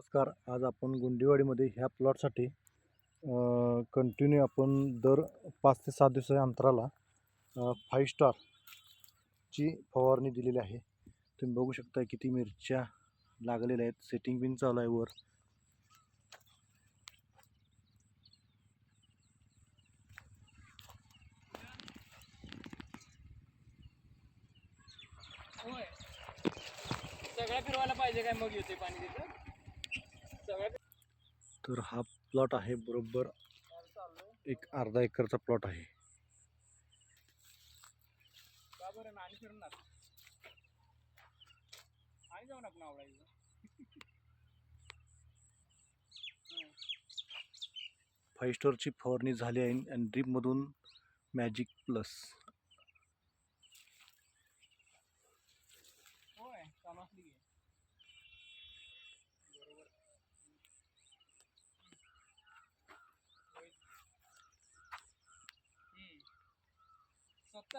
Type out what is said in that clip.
नमस्कार. आज आपण गुंडेवाडीमध्ये ह्या प्लॉटसाठी कंटिन्यू आपण दर पाच ते सात दिवसाच्या अंतराला फाईव्ह स्टारची फवारणी दिलेली आहे. तुम्ही बघू शकता किती मिरच्या लागलेल्या आहेत. सेटिंग बिन चालू आहे वर. सगळ्या फिरवायला पाहिजे काय मग येते पाणी तिथं? तर हा प्लॉट आहे बरोबर एक अर्धा एकरचा प्लॉट आहे. फाईव्ह स्टारची फवारणी झाली आहे आणि ड्रीपमधून मॅजिक प्लस होय కొత్త